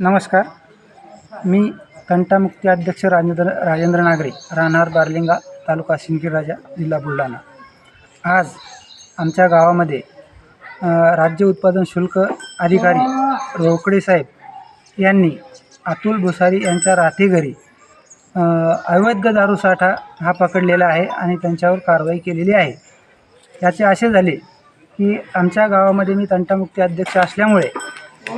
नमस्कार. मी तंटामुक्ती अध्यक्ष राजेंद्र राजेंद्र नागरे राहणार बारलिंगा तालुका सिंदखेड राजा जिल्हा बुलढाणा. आज आमच्या गावामध्ये राज्य उत्पादन शुल्क अधिकारी रोकडे साहेब यांनी अतुल भुसारी यांच्या राहते घरी अ, अवैध दारूसाठा हा पकडलेला आहे आणि त्यांच्यावर कारवाई केलेली आहे. याचे असे झाले की आमच्या गावामध्ये मी तंटामुक्ती अध्यक्ष असल्यामुळे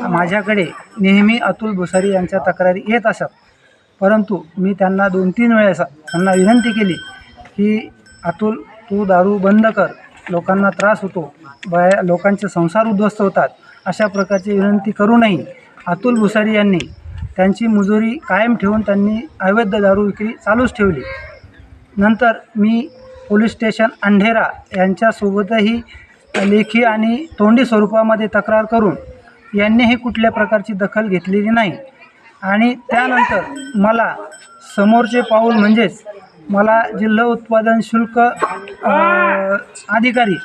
माझ्याकडे नेहमी अतुल भुसारी यांच्या तक्रारी येत असत. परंतु मी त्यांना दोन तीन वेळेस त्यांना विनंती केली की अतुल तू दारू बंद कर. लोकांना त्रास होतो. बाया लोकांचे संसार उद्ध्वस्त होतात. अशा प्रकारची विनंती करूनही अतुल भुसारी यांनी त्यांची मुजोरी कायम ठेवून त्यांनी अवैध दारू विक्री चालूच ठेवली. नंतर मी पोलीस स्टेशन अंढेरा यांच्यासोबतही लेखी आणि तोंडी स्वरूपामध्ये तक्रार करून यांनीही कुठल्या प्रकारची दखल घेतलेली नाही. आणि त्यानंतर मला समोरचे पाऊल म्हणजेच मला जिल्हा उत्पादन शुल्क अधिकारी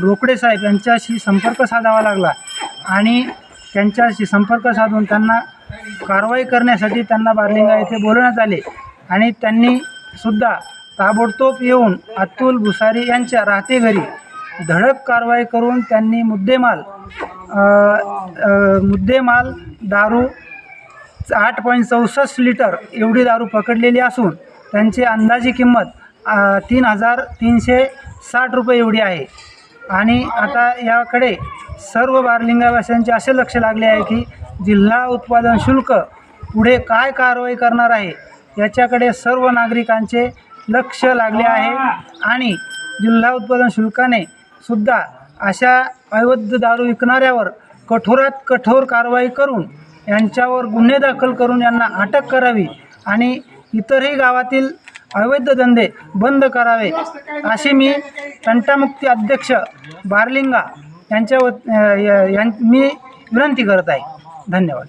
रोकडे साहेब यांच्याशी संपर्क साधावा लागला. आणि त्यांच्याशी संपर्क साधून त्यांना कारवाई करण्यासाठी त्यांना बार्लिंगा येथे बोलवण्यात आले. आणि त्यांनी सुद्धा ताबडतोब येऊन अतुल भुसारी यांच्या राहते घरी धडक कारवाई करून त्यांनी मुद्देमाल मुद्देमाल दारू आठ पॉईंट चौसष्ट लिटर एवढी दारू पकडलेली असून त्यांची अंदाजी किंमत तीन हजार तीनशे साठ रुपये एवढी आहे. आणि आता याकडे सर्व बारलिंगावासियांचे असे लक्ष लागले आहे की जिल्हा उत्पादन शुल्क पुढे काय कारवाई करणार आहे याच्याकडे सर्व नागरिकांचे लक्ष लागले आहे. आणि जिल्हा उत्पादन शुल्काने सुद्धा अशा अवैध दारू विकणाऱ्यावर कठोरात कठोर कारवाई करून यांच्यावर गुन्हे दाखल करून यांना अटक करावी आणि इतरही गावातील अवैध धंदे बंद करावे असे मी तंटामुक्ती अध्यक्ष बारलिंगा यांच्या वत- यां मी विनंती करत आहे. धन्यवाद.